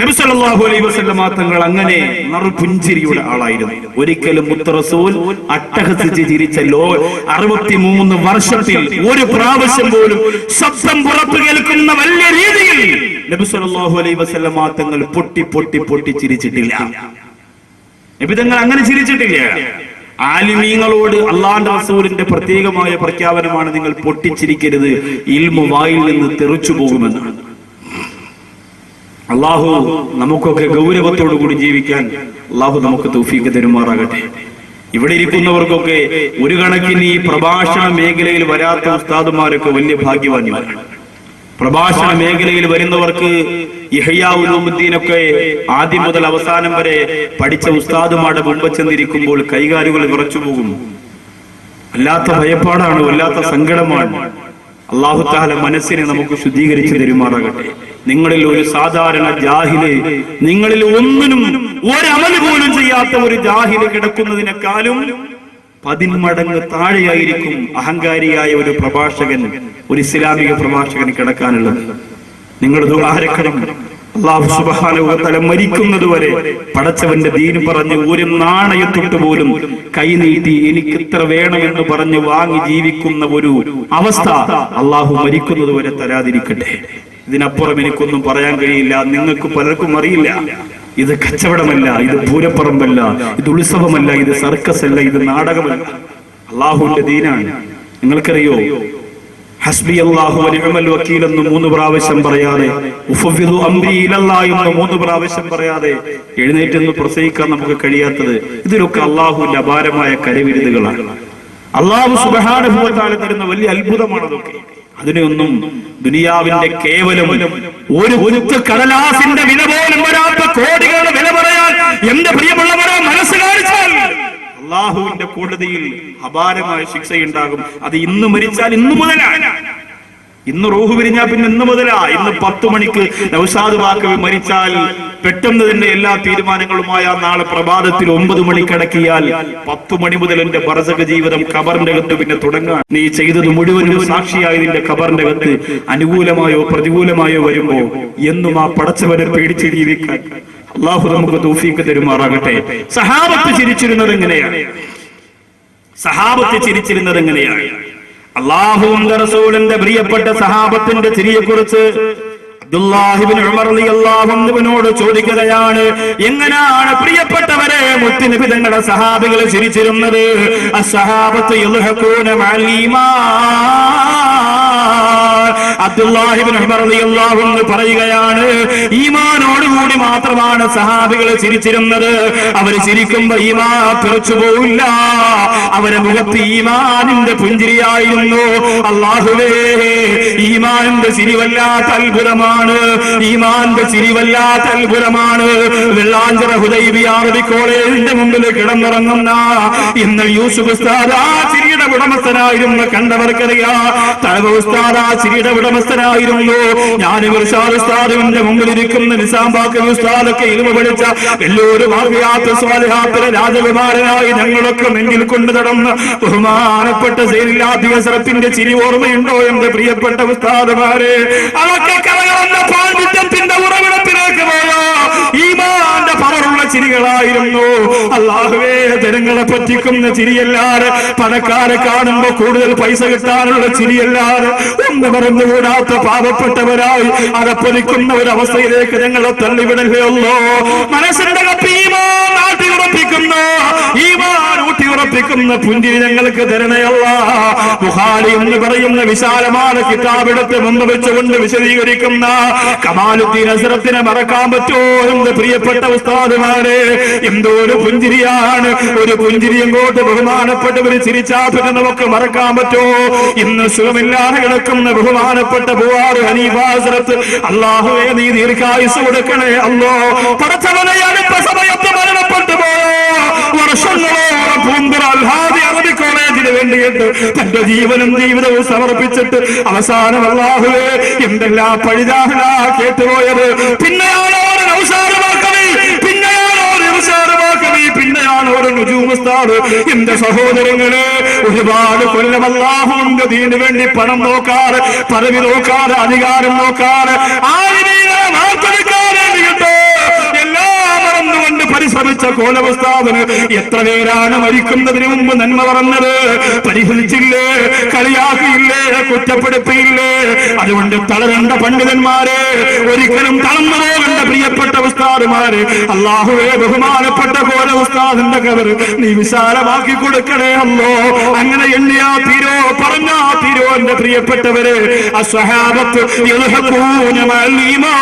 നബിസല്ലാഹു അലൈഹി വസല്ലമ തങ്ങൾ അങ്ങനെ നറുപുഞ്ചിരിയുടെ ആളായിരുന്നു. ഒരിക്കലും മുത്തറസൂൽ അട്ടഹസിച്ച് ലോ അറുപത്തിമൂന്ന് വർഷത്തിൽ ഒരു പ്രാവശ്യം പോലും ശബ്ദം പുറത്തു കേൾക്കുന്ന വലിയ രീതിയിൽ നബിസല്ലാഹു അലൈ വസല്ലമ തങ്ങൾ പൊട്ടി പൊട്ടി പൊട്ടി ചിരിച്ചിട്ടില്ല. നബി തങ്ങൾ അങ്ങനെ ചിരിച്ചിട്ടില്ല. ആലിമീങ്ങളോട് അള്ളാന്റെ റസൂലിന്റെ പ്രത്യേകമായ പ്രഖ്യാപനമാണ് നിങ്ങൾ പൊട്ടിച്ചിരിക്കരുത്. ഇൽമു വായിൽ നിന്ന് തെറിച്ചു പോകുമെന്നാണ്. അള്ളാഹു നമുക്കൊക്കെ ഗൗരവത്തോടു കൂടി ജീവിക്കാൻ അള്ളാഹു നമുക്ക് തൗഫീക്ക് തരുമാറാകട്ടെ. ഇവിടെ ഇരിക്കുന്നവർക്കൊക്കെ ഒരു കണക്കിന് ഈ പ്രഭാഷണ മേഖലയിൽ വരാത്ത ഉസ്താദുമാരൊക്കെ വലിയ ഭാഗ്യവാന്യമാരാണ് പ്രഭാഷണ മേഖലയിൽ വരുന്നവർക്ക് ഇഹയാവുദ്ദീനൊക്കെ ആദ്യം മുതൽ അവസാനം വരെ പഠിച്ച ഉസ്താദുമാരുടെ മുമ്പ് ചെന്നിരിക്കുമ്പോൾ കൈകാലുകൾ വിറച്ചു പോകും വല്ലാത്ത ഭയപ്പാടാണ് വല്ലാത്ത സങ്കടമാണ്. അള്ളാഹു താല മനസ്സിനെ നമുക്ക് ശുദ്ധീകരിച്ചു തരുമാറാകട്ടെ. നിങ്ങളിൽ ഒരു സാധാരണ ജാഹിൽ നിങ്ങളിൽ ഒന്നിനും ഒരമൽ പോലും ചെയ്യാത്ത ഒരു ജാഹിൽ കിടക്കുന്നതിനേക്കാളും പതിന്മടങ്ങ് താഴെയായിരിക്കും അഹങ്കാരിയായ ഒരു പ്രഭാഷകൻ ഒരു ഇസ്ലാമിക പ്രഭാഷകൻ കിടക്കാനുള്ളത്. നിങ്ങൾ ദുആരക്കണം അള്ളാഹു സുബാനുവല മരിക്കുന്നത് വരെ പടച്ചവന്റെ ദീന് പറഞ്ഞ് ഒരു നാണയത്തൊട്ട് പോലും കൈനീട്ടി എനിക്ക് ഇത്ര വേണമെന്ന് പറഞ്ഞ് വാങ്ങി ജീവിക്കുന്ന ഒരു അവസ്ഥ അള്ളാഹു മരിക്കുന്നത് വരെ തരാതിരിക്കട്ടെ. ഇതിനപ്പുറം എനിക്കൊന്നും പറയാൻ കഴിയില്ല. നിങ്ങൾക്ക് പലർക്കും അറിയില്ല. ഇത് കച്ചവടമല്ല ഇത് പൂരപ്പറമ്പല്ല ഇത് ഉത്സവമല്ല ഇത് സർക്കസ് അല്ല ഇത് നാടകമല്ല. അള്ളാഹുവിന്റെ ദീനാണ്. നിങ്ങൾക്കറിയോ? ഹസ്ബി അള്ളാഹു അലിമൽ വക്കീൽ എന്ന് മൂന്ന് പ്രാവശ്യം പറയാതെ ഉഫവിദു അംരി ഇലല്ലാഹ് എന്ന് മൂന്ന് പ്രാവശ്യം പറയാതെ എഴുന്നേറ്റ് എന്ന് പ്രസംഗിക്കാൻ നമുക്ക് കഴിയാത്തത് ഇതിലൊക്കെ അള്ളാഹുവിന്റെ അപാരമായ കരവിരുതുകളാണ്. അള്ളാഹു തആല തരുന്ന വലിയ അത്ഭുതമാണ് അതൊക്കെ. അതിനെയൊന്നും ദുനിയാവിന്റെ കേവലം ഒരു കുത്ത് കടലാസിന്റെ വില പോലും വരാത്ത കോടികളുടെ വില പറയാൻ എന്റെ പ്രിയമുള്ളവരെ മനസ്സ് അള്ളാഹുവിന്റെ കോടതിയിൽ അപാരമായ ശിക്ഷയുണ്ടാകും. അത് ഇന്ന് മരിച്ചാൽ ഇന്ന് മുതലാണ് ഇന്ന് റൂഹ് വിരിഞ്ഞാൽ പിന്നെ ഇന്ന് മുതലാ. ഇന്ന് പത്തു മണിക്ക് നൗഷാദ് വാക്കവി മരിച്ചാൽ പെട്ടെന്ന് തന്നെ എല്ലാ തീരുമാനങ്ങളുമായ നാളെ പ്രഭാതത്തിൽ ഒമ്പത് മണിക്കടക്കിയാൽ പത്തു മണി മുതൽ എന്റെ ഭർസക ജീവിതം ഖബറിന്റെ അകത്ത് പിന്നെ തുടങ്ങാൻ. നീ ചെയ്തത് മുഴുവനും സാക്ഷിയായി നിന്റെ ഖബറിന്റെ അകത്ത് അനുകൂലമായോ പ്രതികൂലമായോ വരുമ്പോ എന്നും ആ പടച്ചവനെ പേടിച്ച് ജീവിക്കാൻ. അള്ളാഹു നമുക്ക് തൂഫീക്ക് തരുമാറാകട്ടെ. സഹാബത്ത് ചിരിച്ചിരുന്നത് എങ്ങനെയാണ്? സഹാബത്ത് ചിരിച്ചിരുന്നത് എങ്ങനെയാണ്? അള്ളാഹുവിന്റെ റസൂലിന്റെ പ്രിയപ്പെട്ട സഹാബത്തിന്റെ ചിരിയെ കുറിച്ച് റളിയല്ലാഹുവിനോട് ചോദിക്കുകയാണ് എങ്ങനെയാണ് പ്രിയപ്പെട്ടവരെ മുത്തുനബി തങ്ങളുടെ സഹാബികൾ ചിരിച്ചിരുന്നത്? ഈമാൻ. അബ്ദുല്ലാഹിബിൻ അൻഹു പറയുകയാണ് ഈമാനോടുകൂടി മാത്രമാണ് സഹാബികൾ ചിരിച്ചിരുന്നത്. അവർ ചിരിക്കുമ്പോ ഈമാ പിറച്ചു പോവില്ല. അവരെ മുഖത്ത് ഈമാനിന്റെ പുഞ്ചിരിയായിരുന്നു. അള്ളാഹുവേ ഈമാനിന്റെ ചിരിവല്ലാത്ത അത്ഭുതമാണ്. ഈമാന്റെ ചിരിവല്ലാത്ത അത്ഭുതമാണ്. വെള്ളാഞ്ചിറ ഹുദൈബി ആറബി കോളേജിന്റെ മുമ്പിൽ കിടന്നിറങ്ങുന്ന ഇന്ന് യൂസുഫ് ചിരിയുടെ ഉടമസ്ഥനായിരുന്നു കണ്ടവർക്കറിയാ. ആ ചിരിയുടെ ഉടമസ്ഥനായിരുന്നു. ഞാൻ ഉസ്താദിന്റെ മുമ്പിൽ ഇരിക്കുന്ന നിസാംബാക്ക് ഉസ്താദൊക്കെ ഇരുമ പഠിച്ച വലിയൊരു മാർഗയാത്ര സ്വാലിഹാത്തിലെ രാജകുമാരനായി ഞങ്ങളൊക്കെ നെഞ്ചിൽ കൊണ്ടു നടന്ന് ബഹുമാനപ്പെട്ട സൈനിലാധിവസരത്തിന്റെ ചിരി ഓർമ്മയുണ്ടോ എന്റെ പ്രിയപ്പെട്ട ഉസ്താദുമാരെ? അതൊക്കെ കലകളെന്ന പാണ്ഡിത്യത്തിന്റെ ഉറവിടത്തിലേക്ക് പോയോ ഈമാന്റെ പവറുള്ള ചിരികളായിരുന്നു. അള്ളാഹുവേ ജനങ്ങളെ പറ്റിക്കുന്ന ചിരിയല്ലാതെ പണക്കാരെ കാണുമ്പോ കൂടുതൽ പൈസ കിട്ടാനുള്ള ചിരിയല്ലാതെ ഒന്ന് മറന്നുകൂടാത്ത പാവപ്പെട്ടവരായി അകപ്പതിക്കുന്ന ഒരവസ്ഥയിലേക്ക് ഞങ്ങളെ തള്ളിവിടുകയുള്ളൂ ഈമാൻ ഊട്ടിയുറപ്പിക്കുന്ന പുഞ്ചിരി ഞങ്ങൾക്ക് തരണയല്ല ബുഹാരി എന്ന് പറയുന്ന വിശാലമായ കിതാബിടത്ത് മുമ്പ് വെച്ചുകൊണ്ട് വിശദീകരിക്കുന്ന കമാലുദ്ദീൻ അസറത്തിനെ മറക്കാൻ പറ്റുമോ എന്ന് പ്രിയപ്പെട്ട ഉസ്താദുമാരെ? എന്തോ ഒരു പുഞ്ചിരിയാണ്. ഒരു പുഞ്ചിരി എങ്ങോട്ട് ബഹുമാനപ്പെട്ടവര് ചിരിച്ചാ പിന്നെ നമുക്ക് മറക്കാൻ പറ്റുമോ ഇന്ന് സുഖമില്ലാതെ കിടക്കുന്ന ബഹുമാനപ്പെട്ട അള്ളാഹുവേ നീ ദീർഘായുസ് കൊടുക്കണേ അല്ലോ. പടച്ചവനെ അടുത്ത സമയത്ത് മരണപ്പെട്ടു പോയോ വർഷങ്ങളോളം പൂന്തുറ അൽഹാദി അറബി കോളേജിന് വേണ്ടിയിട്ട് തന്റെ ജീവനും ജീവിതവും സമർപ്പിച്ചിട്ട് അവസാനം അള്ളാഹുവേ എന്തെല്ലാം പഴിതാഹനാ കേട്ടുപോയത്? പിന്നെയാണ് നൗഷാദുമാക്കണി പിന്നെയാണ് ഒരു നൗഷാദുമാക്കണി നുജൂമസ്താദ്. എന്റെ സഹോദരങ്ങളെ ഒരുപാട് കൊല്ലം അള്ളാഹുവിന്റെ ദീനു വേണ്ടി പണം നോക്കാറ് പദവി നോക്കാറ് അധികാരം നോക്കാറ്. വാർത്തെടുക്കാൻ വേണ്ടിയിട്ട് കോലവസ്ഥാപന് എത്ര പേരാണ് മരിക്കുന്നതിന് മുമ്പ് നന്മ പറഞ്ഞത്? പരിഹരിച്ചില്ലേ കളിയാക്കിയില്ലേ? കുറ്റപ്പെടുത്തിയില്ലേ? അതുകൊണ്ട് തളരണ്ട പണ്ഡിതന്മാരെ ഒരിക്കലും തളർന്നു കണ്ട പ്രിയപ്പെട്ട ഉസ്താദുമാരെ. അള്ളാഹുവെ ബഹുമാനപ്പെട്ട കോല ഉസ്താദിന്റെ കവർ നീ വിശാലമാക്കി കൊടുക്കണേ അല്ലോ. അങ്ങനെ എണ്ണിയാ തീരോ പറഞ്ഞാ തീരോ എന്റെ പ്രിയപ്പെട്ടവര് മഅൽ ഈമാൻ.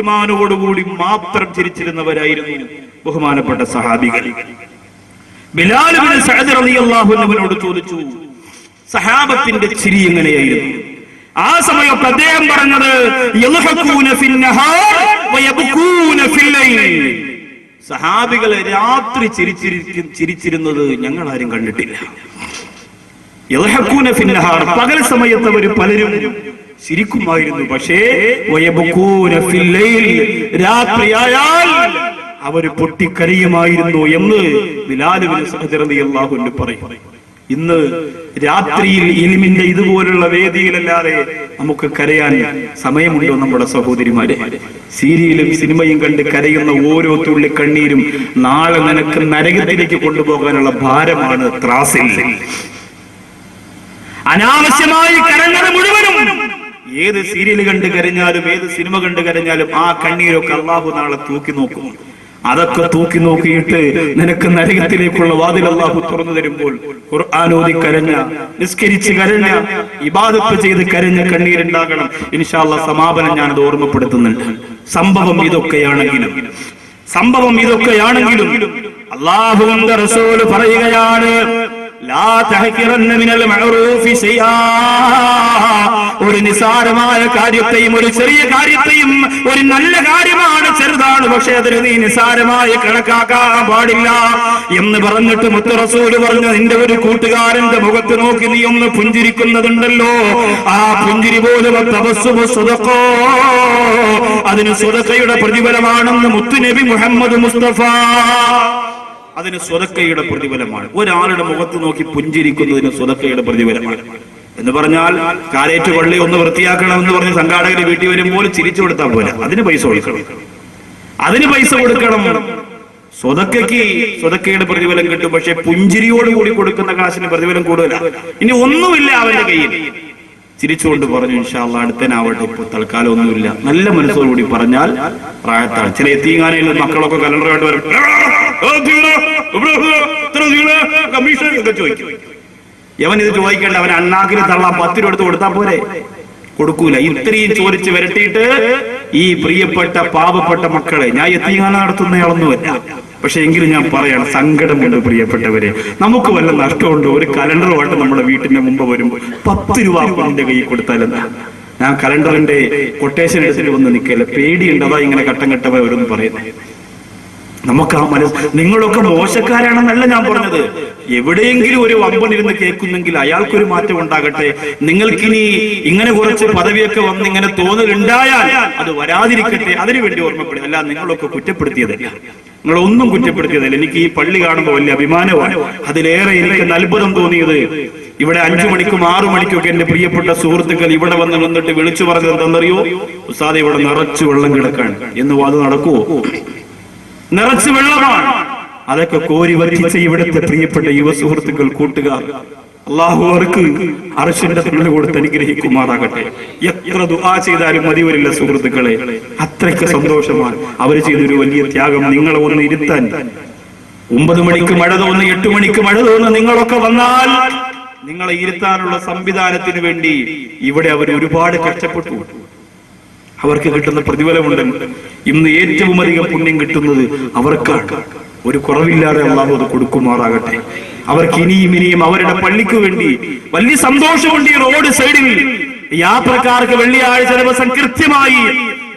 ഈമാനോടുകൂടി മാത്രം ചിരിച്ചിരുന്നവരായിരുന്നു ബഹുമാനപ്പെട്ട സഹാബികൾ. ചോദിച്ചു സഹാബത്തിന്റെ ചിരി എങ്ങനെയായിരുന്നു? ആ സമയത്ത് അദ്ദേഹം പറഞ്ഞത് സഹാബികളെ രാത്രി ചിരിച്ചിരിക്കും ചിരിച്ചിരുന്നത് ഞങ്ങൾ ആരും കണ്ടിട്ടില്ല പകൽ സമയത്ത് അവർ പലരും ചിരിക്കുമായിരുന്നു. പക്ഷേ രാത്രിയായാൽ അവർ പൊട്ടിക്കരയുമായിരുന്നു എന്ന് ബിലാലുവിന് പറയും. ഇന്ന് രാത്രിയിൽ ഇലിമിന്റെ ഇതുപോലുള്ള വേദിയിലല്ലാതെ നമുക്ക് കരയാൻ സമയമുണ്ടോ നമ്മുടെ സഹോദരിമാരെ? സീരിയലും സിനിമയും കണ്ട് കരയുന്ന ഓരോ തുള്ളി കണ്ണീരും നാളെ നിനക്ക് നരകത്തിലേക്ക് കൊണ്ടുപോകാനുള്ള ഭാരമാണ് ത്രാസിൽ. അനാവശ്യമായി കരഞ്ഞത് മുഴുവനും ഏത് സീരിയൽ കണ്ട് കരഞ്ഞാലും ഏത് സിനിമ കണ്ട് കരഞ്ഞാലും ആ കണ്ണീരൊക്കെ അള്ളാഹു നാളെ തൂക്കി നോക്കും. അതൊക്കെ തൂക്കി നോക്കിയിട്ട് നിനക്ക് നരകത്തിലേക്കുള്ള വാതിൽ അള്ളാഹു തുറന്നു തരുമ്പോൾ ഖുർആാനോദി കരഞ്ഞ നിസ്കരിച്ച് കരഞ്ഞ ഇബാദത്ത് ചെയ്ത് കരഞ്ഞ കണ്ണീരുണ്ടാകണം. ഇൻഷാല്ല സമാപനം ഞാനത് ഓർമ്മപ്പെടുത്തുന്നുണ്ട്. സംഭവം ഇതൊക്കെയാണെങ്കിലും സംഭവം ഇതൊക്കെയാണെങ്കിലും അള്ളാഹുവിന്റെ റസോൽ പറയുകയാണ് ഒരു നിസാരമായ കാര്യത്തെയും ഒരു ചെറിയ കാര്യത്തെയും ഒരു നല്ല കാര്യമാണ് ചെറുതാണ് പക്ഷെ അതിന് നീ നിസാരമായി കണക്കാക്കാൻ പാടില്ല. എന്ന് പറഞ്ഞിട്ട് മുത്തറസൂര് പറഞ്ഞ നിന്റെ ഒരു കൂട്ടുകാരന്റെ മുഖത്ത് നോക്കി നീ ഒന്ന് പുഞ്ചിരിക്കുന്നതുണ്ടല്ലോ. ആ പുഞ്ചിരി പോലും തപസ്സുമു സ്വതക്കോ അതിന് സ്വതക്കയുടെ പ്രതിഫലമാണെന്ന് മുത്തുനബി മുഹമ്മദ് മുസ്തഫ. അതിന് സ്വതക്കയുടെ പ്രതിഫലമാണ്. ഒരാളുടെ മുഖത്ത് നോക്കി പുഞ്ചിരിക്കുന്നതിന് സ്വതക്കയുടെ പ്രതിഫലമാണ്. എന്ന് പറഞ്ഞാൽ കാലേറ്റ് പള്ളി ഒന്ന് വൃത്തിയാക്കണം എന്ന് പറഞ്ഞ് സംഘാടകർ വീട്ടിൽ വരുമ്പോൾ ചിരിച്ചു കൊടുത്താൽ പോലെ അതിന് പൈസ കൊടുക്കണം. അതിന് പൈസ കൊടുക്കണം. സ്വതക്കയ്ക്ക് സ്വതക്കയുടെ പ്രതിഫലം കിട്ടും. പക്ഷെ പുഞ്ചിരിയോട് കൂടി കൊടുക്കുന്ന കാശിന് പ്രതിഫലം കൂടുതലാണ് ഇനി ഒന്നുമില്ല അവന്റെ കയ്യിൽ. ചിരിച്ചുകൊണ്ട് പറഞ്ഞു ഇൻഷാല്ല അടുത്തനാവട്ടെ ഇപ്പൊ. തൽക്കാലം ഒന്നുമില്ല. നല്ല മനസ്സോടുകൂടി പറഞ്ഞാൽ പ്രായത്താണ് ചില എത്തിങ്ങാനയിൽ മക്കളൊക്കെ കലണ്ടറായിട്ട് വരും. കമ്മീഷൻ ഒക്കെ ചോദിക്കും. യവൻ ഇത് ചോദിക്കേണ്ട അവൻ അണ്ണാക്കിന് തള്ളാൻ പത്ത് രൂപ എടുത്ത് കൊടുത്താൽ പോരെ? കൊടുക്കൂല. ഇത്രയും ചോദിച്ച് വരട്ടിയിട്ട് ഈ പ്രിയപ്പെട്ട പാവപ്പെട്ട മക്കളെ ഞാൻ എത്തിങ്ങാന നടത്തുന്നയാളൊന്നുമല്ല പക്ഷെ എങ്കിലും ഞാൻ പറയണം സങ്കടമുണ്ട് പ്രിയപ്പെട്ടവരെ. നമുക്ക് വല്ല നഷ്ടമുണ്ട്? ഒരു കലണ്ടറുമായിട്ട് നമ്മുടെ വീട്ടിന്റെ മുമ്പ് വരുമ്പോൾ പത്ത് രൂപ എന്റെ കയ്യിൽ കൊടുത്താലെന്താ ഞാൻ കലണ്ടറിന്റെ കൊട്ടേഷൻ എടുത്തിട്ട് വന്ന് നിൽക്കല്ലേ? പേടിയുണ്ട്? അതാ ഇങ്ങനെ ഘട്ടം ഘട്ടമായി ഓരോന്ന് പറയുന്നത്. നമുക്ക് ആ മനസ്സ് നിങ്ങളൊക്കെ മോശക്കാരാണെന്നല്ല ഞാൻ പറഞ്ഞത്. എവിടെയെങ്കിലും ഒരു വമ്പൻ ഇരുന്ന് കേൾക്കുന്നെങ്കിൽ അയാൾക്കൊരു മാറ്റം ഉണ്ടാകട്ടെ. നിങ്ങൾക്കിനി ഇങ്ങനെ കുറച്ച് പദവിയൊക്കെ വന്ന് ഇങ്ങനെ തോന്നലുണ്ടായാൽ അത് വരാതിരിക്കട്ടെ. അതിനുവേണ്ടി ഓർമ്മപ്പെടും അല്ല നിങ്ങളൊക്കെ കുറ്റപ്പെടുത്തിയതല്ല. നിങ്ങളൊന്നും കുറ്റപ്പെടുത്തിയതല്ല. എനിക്ക് ഈ പള്ളി കാണുമ്പോൾ വലിയ അഭിമാനമാണ്. അതിലേറെ എനിക്ക് അത്ഭുതം തോന്നിയത് ഇവിടെ അഞ്ചു മണിക്കും ആറു മണിക്കൊക്കെ എന്റെ പ്രിയപ്പെട്ട സുഹൃത്തുക്കൾ ഇവിടെ വന്ന് വന്നിട്ട് വിളിച്ചു പറഞ്ഞത് എന്തെന്നറിയോ ഉസ്താദ് ഇവിടെ നിറച്ചു വെള്ളം കിടക്കാണ്. എന്ന് അത് നടക്കുവോ? നിറച്ച് വെള്ളമാണ്. അതൊക്കെ കോരി വറ്റിച്ച ഇവിടുത്തെ പ്രിയപ്പെട്ട യുവ സുഹൃത്തുക്കൾ കൂട്ടുകാർ. അള്ളാഹു അവർക്ക് അർശന്റെ തൊഴിൽ കൊടുത്ത് അനുഗ്രഹിക്കുമാറാകട്ടെ. എത്ര ദുആ ചെയ്താലും മതി വരില്ല സുഹൃത്തുക്കളെ. അത്രയ്ക്ക് സന്തോഷമാണ്. അവർ ചെയ്തൊരു വലിയ ത്യാഗം നിങ്ങളെ ഒന്ന് ഇരുത്താൻ. ഒമ്പത് മണിക്ക് മഴ തോന്നുന്നു എട്ട് മണിക്ക് മഴ തോന്നുന്നു നിങ്ങളൊക്കെ വന്നാൽ നിങ്ങളെ ഇരുത്താനുള്ള സംവിധാനത്തിന് വേണ്ടി ഇവിടെ അവർ ഒരുപാട് കഷ്ടപ്പെട്ടു. അവർക്ക് കിട്ടുന്ന പ്രതിഫലമുണ്ട്. ഇന്ന് ഏറ്റവും അധികം പുണ്യം കിട്ടുന്നത് അവർക്കാണ്. ഒരു കുറവില്ലാതെ അള്ളാഹു അത് കൊടുക്കുമാറാകട്ടെ. അവർക്ക് ഇനിയും ഇനിയും അവരുടെ പള്ളിക്ക് വേണ്ടി വലിയ സന്തോഷമുണ്ട് ഈ റോഡ് സൈഡിൽ. യാത്രക്കാർക്ക് വെള്ളിയാഴ്ച ദിവസം കൃത്യമായി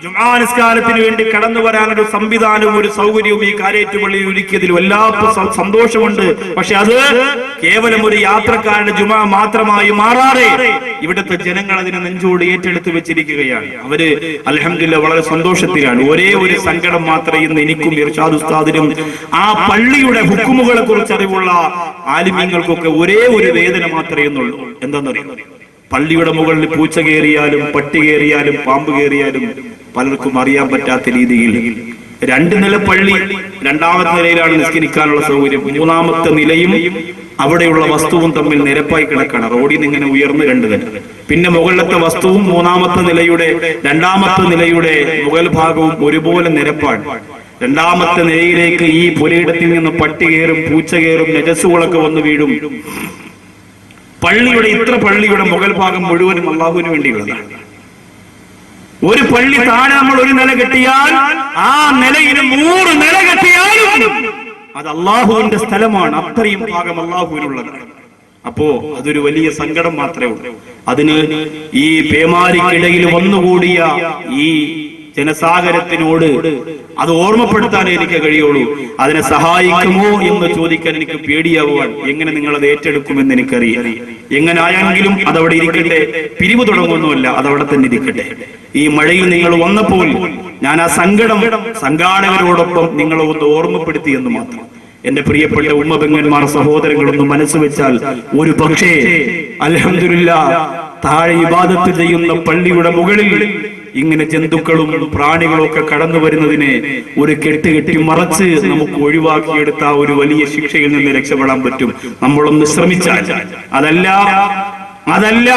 ജുമാ നിസ്കാരത്തിന് വേണ്ടി കടന്നു വരാനൊരു സംവിധാനവും ഒരു സൗകര്യവും ഈ കാരേറ്റ് പള്ളിയിൽ ഒരുക്കിയതിൽ വല്ലാത്ത സന്തോഷമുണ്ട്. പക്ഷെ അത് കേവലം ഒരു യാത്രക്കാരുടെ ജുമാ മാത്രമായി മാറാതെ ഇവിടുത്തെ ജനങ്ങൾ അതിനെ നെഞ്ചോട് ഏറ്റെടുത്ത് വെച്ചിരിക്കുകയാണ്. അവർ അലഹമില്ല വളരെ സന്തോഷത്തിലാണ്. ഒരേ ഒരു സങ്കടം മാത്രമേ ഇന്ന് എനിക്കും ഇർഷാദ് ഉസ്താദിനും ആ പള്ളിയുടെ ഹുക്കുമുകളെ കുറിച്ച് അറിവുള്ള ആലിമ്യങ്ങൾക്കൊക്കെ ഒരേ ഒരു വേദന മാത്രമേ എന്നുള്ളൂ എന്താണെന്നറിയാം പള്ളിയുടെ മുകളിൽ പൂച്ച കയറിയാലും പട്ടി കയറിയാലും പാമ്പ് കയറിയാലും പലർക്കും അറിയാൻ പറ്റാത്ത രീതിയിൽ രണ്ട് നില പള്ളി രണ്ടാമത്തെ നിലയിലാണ് നിസ്കരിക്കാനുള്ള സൗകര്യം. മൂന്നാമത്തെ നിലയും അവിടെയുള്ള വസ്തുവും തമ്മിൽ നിരപ്പായി കിടക്കണം. റോഡിൽ നിന്ന് ഇങ്ങനെ ഉയർന്ന് രണ്ട് നില. പിന്നെ മുകളിലത്തെ വസ്തുവും മൂന്നാമത്തെ നിലയുടെ രണ്ടാമത്തെ നിലയുടെ മുകൾ ഭാഗവും ഒരുപോലെ നിരപ്പാണ്. രണ്ടാമത്തെ നിലയിലേക്ക് ഈ പുരയിടത്തിൽ നിന്ന് പട്ടി കയറും പൂച്ച കയറും നജസ്സുകളൊക്കെ വന്ന് വീഴും. പള്ളിയുടെ ഇത്ര പള്ളിയുടെ മുകൾ ഭാഗം മുഴുവനും അള്ളാഹുവിന് വേണ്ടിയുള്ളതാണ്. ഒരു പള്ളി താഴെ നമ്മൾ ഒരു നില കെട്ടിയാൽ ആ നിലയിൽ നൂറ് നില കെട്ടിയാലും അത് അള്ളാഹുവിന്റെ സ്ഥലമാണ്. അത്രയും ഭാഗം അള്ളാഹുവിനുള്ളതാണ്. അപ്പോ അതൊരു വലിയ സങ്കടം മാത്രമേ ഉള്ളൂ. അതിന് ഈ പേമാരിക്കിടയിൽ വന്നുകൂടിയ ഈ ജനസാഗരത്തിനോട് അത് ഓർമ്മപ്പെടുത്താൻ എനിക്ക് കഴിയുള്ളൂ. അതിനെ സഹായിക്കുമോ എന്ന് ചോദിക്കാൻ എനിക്ക് പേടിയാവുവാൻ എങ്ങനെ നിങ്ങൾ അത് ഏറ്റെടുക്കുമെന്ന് എനിക്കറിയാം എങ്ങനെ ആയെങ്കിലും അതവിടെ ഇരിക്കട്ടെ. പിരിവ് തുടങ്ങുന്നുമല്ല അതവിടെ തന്നെ ഇരിക്കട്ടെ. ഈ മഴയിൽ നിങ്ങൾ വന്നപ്പോൾ ഞാൻ ആ സങ്കടം സംഘാടകരോടൊപ്പം നിങ്ങളെ ഒന്ന് ഓർമ്മപ്പെടുത്തി എന്ന് മാത്രം. എന്റെ പ്രിയപ്പെട്ട ഉമ്മബെങ്ങന്മാർ സഹോദരങ്ങളൊന്നും മനസ്സ് വെച്ചാൽ ഒരു പക്ഷേ അലഹമില്ല താഴെ ഇബാദത്ത് ചെയ്യുന്ന പള്ളിയുടെ മുകളിൽ ഇങ്ങനെ ജന്തുക്കളും പ്രാണികളും ഒക്കെ കടന്നു വരുന്നതിനെ ഒരു കെട്ട് കെട്ടി മറച്ച് നമുക്ക് ഒഴിവാക്കിയെടുത്ത ഒരു വലിയ ശിക്ഷയിൽ നിന്ന് രക്ഷപ്പെടാൻ പറ്റും. നമ്മളൊന്ന് ശ്രമിച്ചാൽ അതല്ല അതല്ല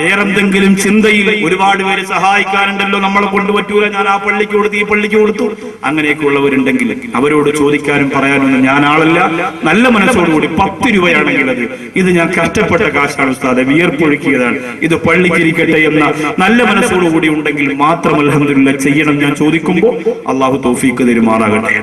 വേറെന്തെങ്കിലും ചിന്തയിൽ ഒരുപാട് പേര് സഹായിക്കാനുണ്ടല്ലോ നമ്മളെ കൊണ്ട് പറ്റൂല ഞാൻ ആ പള്ളിക്ക് കൊടുത്തു ഈ പള്ളിക്ക് കൊടുത്തു. അങ്ങനെയൊക്കെ ഉള്ളവരുണ്ടെങ്കിൽ അവരോട് ചോദിക്കാനും പറയാനൊന്നും ഞാൻ ആളല്ല. നല്ല മനസ്സോടുകൂടി പത്ത് രൂപയാണെങ്കിൽ അത് ഇത് ഞാൻ കഷ്ടപ്പെട്ട കാശാണ് ഉസ്താദെ വിയർപ്പൊഴുക്കിയതാണ്. ഇത് പള്ളിക്കിരിക്കട്ടെ എന്ന നല്ല മനസ്സോടുകൂടി ഉണ്ടെങ്കിൽ മാത്രം അലഹമില്ല ചെയ്യണം ഞാൻ ചോദിക്കുമ്പോൾ അള്ളാഹു തോഫീക്ക് തരുമാറാകട്ടെ.